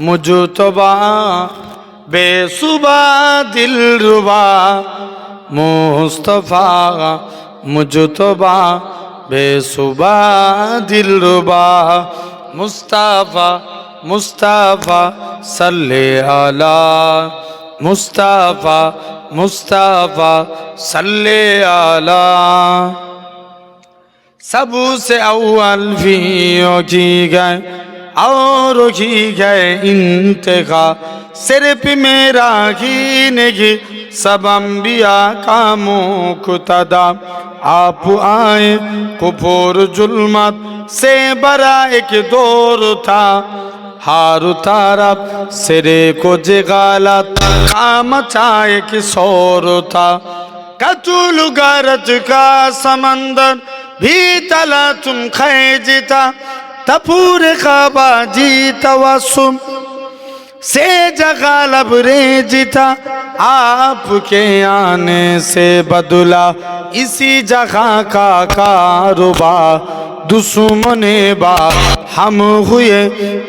মুজুতবা বেসুবা দিলরুবা মুস্তফা মুজুতবা বেসুবা দিলরুবা মুস্তাফা মুস্তাফা সাল্লে আলা মুস্তাফা মুস্তাফা সাল্লে আলা সবু সে আউয়াল ফি গয়ে और की गए इंतखा सिर्फ मेरा ही नहीं सब अम्बिया का मुख्तदा आप आए कुफुर जुल्मत से बड़ा एक दौर था हार उतारा सिरे को जगालत काम चाहे कि शोर था कतुल गरज का समंदर भी तला तुम खैजिता तपूर खाबा जी तवसुम से जगा लब रे जीता आपके आने से बदला इसी जगह का कारोबा दुश्मने बा हम हुए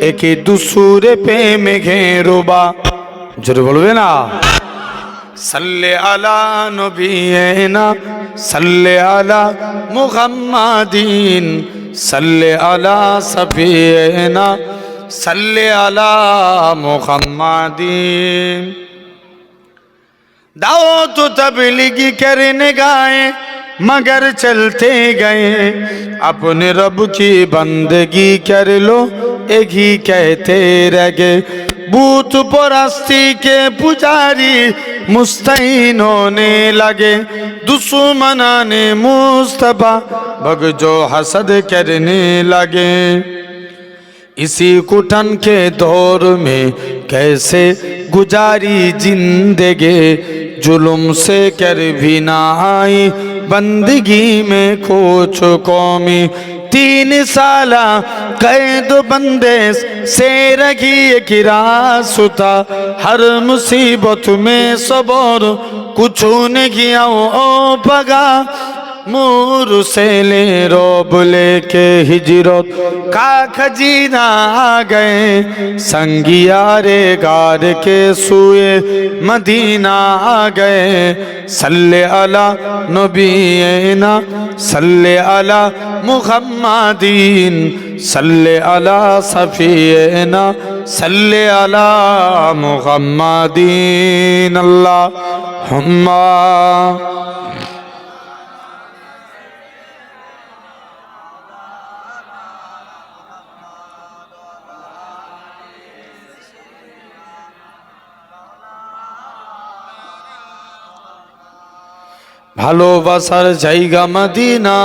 एक दूसरे पे में घेरोबा জোরে বলবে না সাল্লে আলা নবীনা সাল্লে আলা মুহাম্মাদিন सल्ले अला सफ़ीना सल्ले अला मुहम्मदीन। दाओ तो तबलीगी करने गाए मगर चलते गए। अपने रब की बंदगी कर लो, एक ही कहते रह गए। बूथ परस्ती के पुजारी मुस्तैन होने लगे। दुश्मना ने मुस्तफ़ा, भग हसद करने लगे। इसी कुटन के दौर में कैसे गुजारी ज़िंदगी? जुल्म से कर भी ना आई बंदगी में कुछ कौमी। तीन साला कैद बंदे से रखी किरासुता हर मुसीबत में सबर कुछ नहीं किया ओ पगा मोर से ले रोब लेके हिजरत का खजीना आ गए संगिया रे गार के सुए मदीना आ गए सल्ले মুহাম্মাদিন সাল্লে আলা সাফিয়েনা সাল্লে আলা মুহাম্মাদিন আল্লাহ হুম্মা ভালোবাসার জায়গা মদিনা।